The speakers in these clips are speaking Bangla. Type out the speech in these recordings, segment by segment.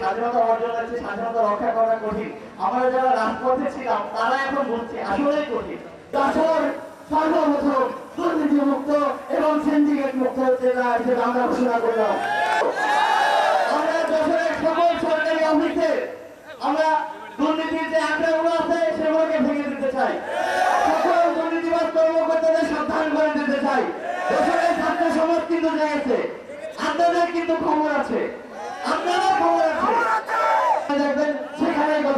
স্বাধীনতা অর্জন হয়েছে স্বাধীনতা রক্ষা করা কঠিন। আমরা যারা রাজপথে ছিলাম, তারা এখন বলছে আসলেই কঠিন। যশোর সর্বপ্রথম দুর্নীতি মুক্ত এবং সিন্ডিকেট মুক্ত হিসেবে আমরা ঘোষণা করলাম। আমরা সকল সরকারি অফিসে আমরা দুর্নীতির যে আঁকড়াগুলো আছে, সেগুলোকে ভেঙে দিতে চাই। সকল দুর্নীতিবাদ কর্মকর্তাদের সাবধান করে দিতে চাই। ছাত্র সমাজ কিন্তু কিন্তু খবর আছে আপনাদের খবর আছে দেখবেন সেখানে কথা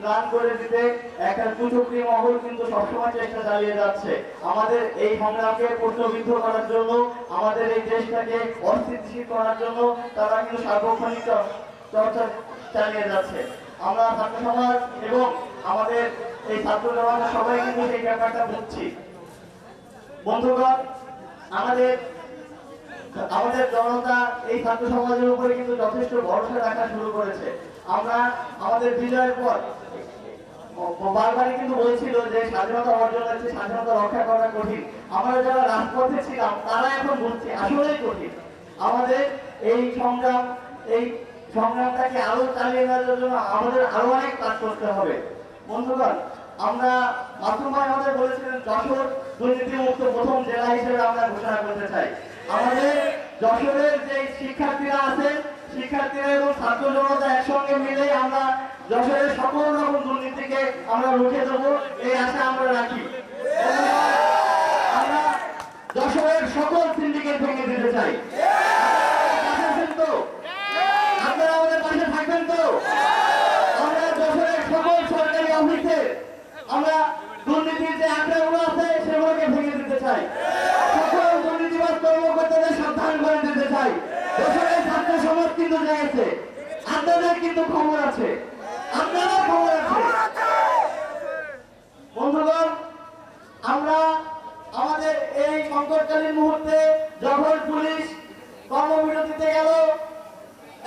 ম্লান করে দিতে একটা কুচুকরি মহল কিন্তু সবসময় চেষ্টা চালিয়ে যাচ্ছে। আমাদের এই সংগ্রামকে প্রশ্নবিদ্ধ করার জন্য, আমাদের এই দেশটাকে অস্থিতিশীল করার জন্য তারা কিন্তু সার্বক্ষণিক চর্চা চালিয়ে যাচ্ছে। আমরা ছাত্র সমাজ এবং আমাদের এই ছাত্র সমাজ সবাই কিন্তু এই ব্যাপারটা বুঝছি। বন্ধুগণ, আমাদের আমাদের জনতা এই ছাত্র সমাজের উপরে কিন্তু যথেষ্ট ভরসা রাখা শুরু করেছে। আমরা আমাদের বিজয়ের পর বারবারই কিন্তু বলছিল যে স্বাধীনতা অর্জন হয়েছে স্বাধীনতা রক্ষা করা কঠিন। আমরা যারা রাজপথে ছিলাম, তারা এখন বলছে আসলেই কঠিন। আমাদের এই সংগ্রাম, এই সংগ্রামটাকে আরও চালিয়ে নেওয়ার জন্য আমাদের আরও অনেক কাজ করতে হবে। বন্ধুগণ, আমরা মাসুম ভাই আমাদের বলেছিলেন, যশোর দুর্নীতি মুক্ত প্রথম জেলা হিসেবে আমরা ঘোষণা করতে চাই। আমাদের যশোরের যে শিক্ষার্থীরা আছেন শিক্ষার্থীরা এবং ছাত্র জনতা একসঙ্গে মিলে আমরা যশোরের সকল রকম দুর্নীতিকে আমরা রুখে দেবো, এই আশা আমরা রাখি। আমরা যশোরের সকল সিন্ডিকেট ভেঙে দিতে চাই। আপনারা করে চাই। সমাজ কিন্তু জেগেছে আপনাদের কিন্তু খবর আছে। আপনাদের খবর আছে। বন্ধুগণ আমরা আমাদের এই সংকটকালীন মুহূর্তে যখন পুলিশ কর্মবিরতিতে গেল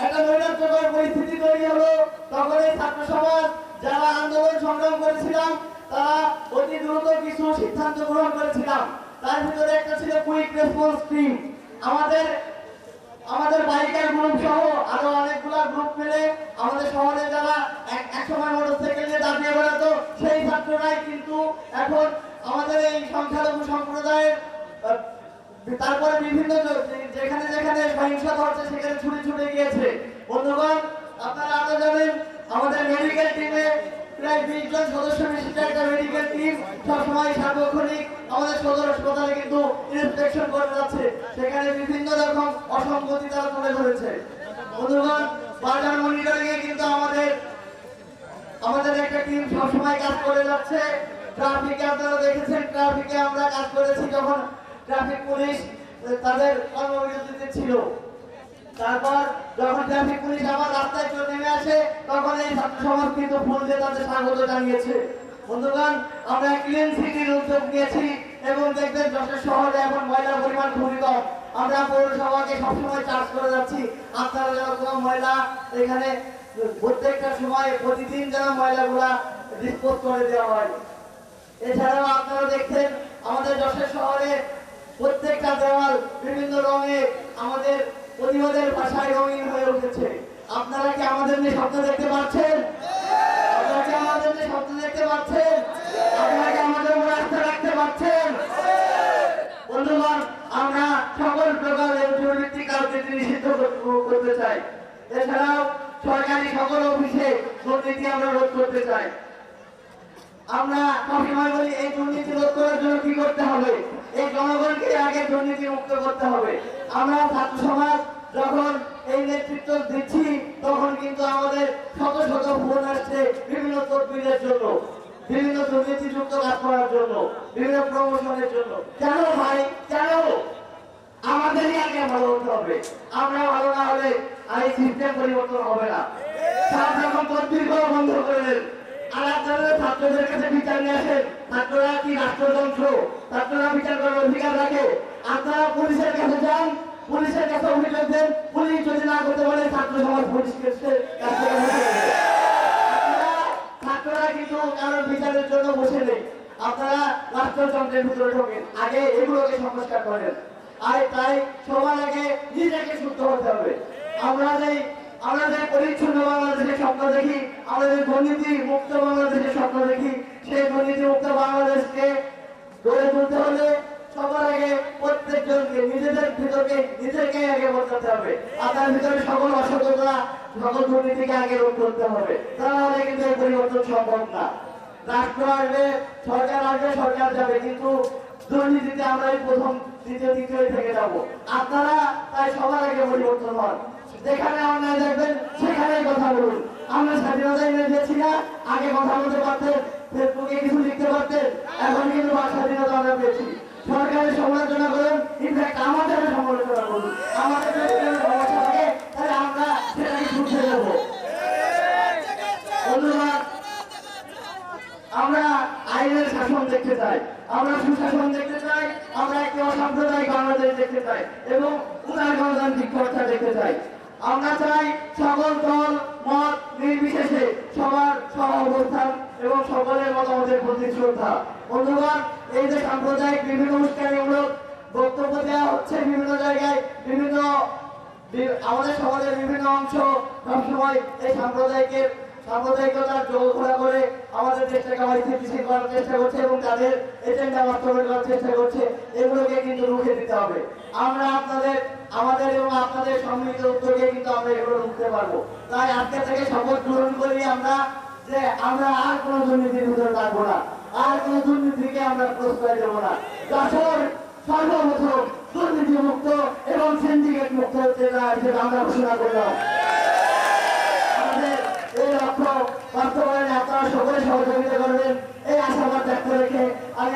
একটা নৈরাজ্যকর পরিস্থিতি তৈরি হলো তখন এই ছাত্র সমাজ যারা আন্দোলন সংগ্রাম করেছিলাম তারা অতি দ্রুত কিছু সিদ্ধান্ত গ্রহণ করেছিলাম। তার ভিতরে একটা ছিল কুইক রেসপন্স টিম আমাদের আমাদের বাইকার গ্রুপ সহ আরও অনেকগুলা গ্রুপ মিলে আমাদের শহরে যারা এক সময় মোটরসাইকেল নিয়ে দাঁড়িয়ে বেড়াতো, সেই ছাত্ররাই কিন্তু এখন আমাদের এই সংখ্যালঘু সম্প্রদায়ের তারপরে বিভিন্ন যেখানে যেখানে সহিংসতা হচ্ছে সেখানে ছুটে ছুটে গিয়েছে। বন্ধুগণ, আপনারা আরও জানেন, আমাদের মেডিকেল টিমে প্রায় বিশ জন সদস্য টিম সবসময় সার্বক্ষণিক আমাদের সদর হাসপাতালে কিন্তু ইন্সপেকশন যাচ্ছে। সেখানে বিভিন্ন রকম অসঙ্গতি তারা ধরেছে। বন্ধুগণ, বাজার মনিটরিং কিন্তু আমাদের আমাদের একটা সবসময় কাজ করে যাচ্ছে। ট্রাফিকে আপনারা দেখেছেন ট্রাফিকে আমরা কাজ করেছি যখন ট্রাফিক পুলিশ তাদের কর্মবিরতিতে ছিল। তারপর যখন ট্রাফিক পুলিশ আবার রাস্তায় চলে নেমে আসে, তখন এই ছাত্র সমাজ কিন্তু ফুল দিয়ে তাদের স্বাগত জানিয়েছে। বন্ধুগণ, আমরা ক্লিন সিটির উদ্যোগ নিয়েছি এবং দেখবেন যশোর শহরে এখন ময়লার পরিমাণ খুবই কম। আমরা পৌরসভাকে সবসময় চার্জ করে যাচ্ছি। আপনারা যেন কোনো ময়লা এখানে প্রত্যেকটা সময় প্রতিদিন যেন ময়লাগুলা ডিসপোজ করে দেওয়া হয়। এছাড়াও আপনারা দেখছেন, আমাদের যশোর শহরে প্রত্যেকটা দেওয়াল বিভিন্ন রঙে আমাদের প্রতিবাদের ভাষায় রঙিন হয়ে উঠেছে। আপনারা কি আমাদের নিয়ে স্বপ্ন দেখতে পাচ্ছেন? দেখতে পাচ্ছেন? আপনারা এছাড়াও সরকারি সকল অফিসে আমরা রোধ করতে চাই। আমরা সবসময় বলি, এই দুর্নীতি রোধ করার জন্য কি করতে হবে? এই জনগণকে আগে দুর্নীতি মুক্ত করতে হবে। আমরা ছাত্র সমাজ যখন এই নেতৃত্ব দিচ্ছি, তখন কিন্তু আমাদের শত শত ফোন আসছে বিভিন্ন তদবিরের জন্য, বিভিন্ন দুর্নীতিযুক্ত কাজ করার জন্য, বিভিন্ন প্রমোশনের জন্য। কেন ভাই? কেন? আমাদেরই আগে ভালো হতে হবে। আমরা ভালো না হলে আর এই সিস্টেম পরিবর্তন হবে না। সাত যখন তদবির করা বন্ধ করে দেন আর আপনারা ছাত্রদের কাছে বিচার নিয়ে আসেন, ছাত্ররা কি রাষ্ট্রযন্ত্র ছাত্ররা বিচার করার অধিকার রাখে? আপনারা পুলিশের কাছে যান পুলিশের কাছে অভিযোগ দেন, পুলিশ যদি না করতে বলে ছাত্র সমাজ ছাত্ররা কিন্তু কারণ বিচারের জন্য বসে নেই। আপনারা রাষ্ট্রযন্ত্রের ভিতরে ঢোকেন। আগে এগুলোকে সংস্কার করেন। আর তাই সবার আগে নিজেকে শুদ্ধ হতে হবে। আমরা যে আমরা যে পরিচ্ছন্ন বাংলাদেশের স্বপ্ন দেখি আমাদের দুর্নীতি মুক্ত বাংলাদেশের স্বপ্ন দেখি দুর্নীতিকে আগে রোধ করতে হবে। তাহলে কিন্তু এই পরিবর্তন সম্ভব না। রাষ্ট্র আসবে, সরকার আসবে, সরকার যাবে, কিন্তু দুর্নীতিতে আমরা এই প্রথম, দ্বিতীয়, তৃতীয় থেকে যাব। আপনারা তাই সবার আগে পরিবর্তন হন। যেখানে অন্যায় দেখবেন, সেখানেই কথা বলুন। আমরা স্বাধীনতা এনে না, আগে কথা বলতে পারতেন, ফেসবুকে কিছু লিখতে পারতেন, এখন কিন্তু স্বাধীনতা আমরা পেয়েছি। সরকারের সমালোচনা করুন, ইনফ্যাক্ট আমাদের সমালোচনা করুন। আমাদের যদি কোনো সমস্যা থাকে তাহলে আমরা সেটাকে শুনতে দেবো বন্ধুরা আমরা আইনের শাসন দেখতে চাই আমরা সুশাসন দেখতে চাই, আমরা একটি অসাম্প্রদায়িক বাংলাদেশ দেখতে চাই এবং উদার গণতান্ত্রিক চর্চা দেখতে চাই। আমরা চাই সকল দল, মত নির্বিশেষে সবার সহ অবস্থান এবং সকলের মতামতের প্রতি শ্রদ্ধা। বন্ধুগণ, এই যে সাম্প্রদায়িক বিভিন্ন উস্কানিমূলক বক্তব্য দেওয়া হচ্ছে বিভিন্ন জায়গায়, বিভিন্ন আমাদের সমাজের বিভিন্ন অংশ সবসময় এই সাম্প্রদায়িকের সাম্প্রদায়িকতার ঘোরা করে আমাদের দেশটাকে অস্থিতিশীল করার চেষ্টা করছে এবং তাদের এজেন্ডা বাস্তবায়ন করার চেষ্টা করছে, এগুলোকে কিন্তু রুখে দিতে হবে। আমরা আপনাদের, আমাদের এবং আপনাদের সম্মিলিত উদ্যোগে কিন্তু আমরা এগুলো রুখতে পারব। তাই আজকে থেকে শপথ গ্রহণ করি আমরা যে আমরা আর কোনো দুর্নীতির ভিতরে থাকব না, আর কোনো দুর্নীতিকে আমরা প্রশ্রয় দেবো না। যশোর সর্বপ্রথম দুর্নীতি মুক্ত এবং সিন্ডিকেট মুক্ত জেলা হিসেবে আমরা ঘোষণা করলাম। এই লক্ষ্য বাস্তবায়নে আপনারা সকলে সহযোগিতা করবেন। এই আশাবাদ ব্যক্ত রেখে